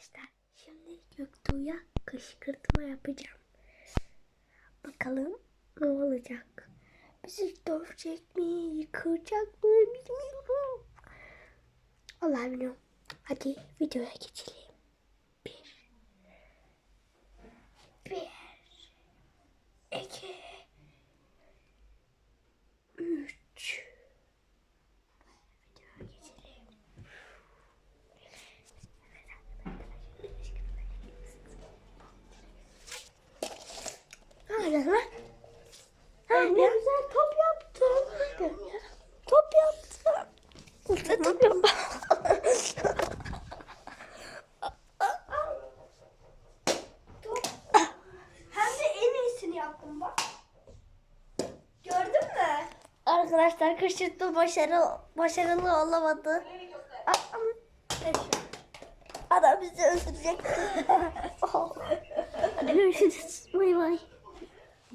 arkadaşlar. Şimdi Göktuğ'a kışkırtma yapacağım. Bakalım ne olacak. Bizi dövecek mi, yıkacak mı bilmiyorum. Allah bilmiyorum. Hadi videoya geçelim. Hala lan. Ha, ne güzel top. Görüyorum. Top yaptım. Ne top mü? Arkadaşlar kışkırtma başarılı, başarılı olamadı. Adam bizi öldürecek. Hadi görüşürüz. Bay bay.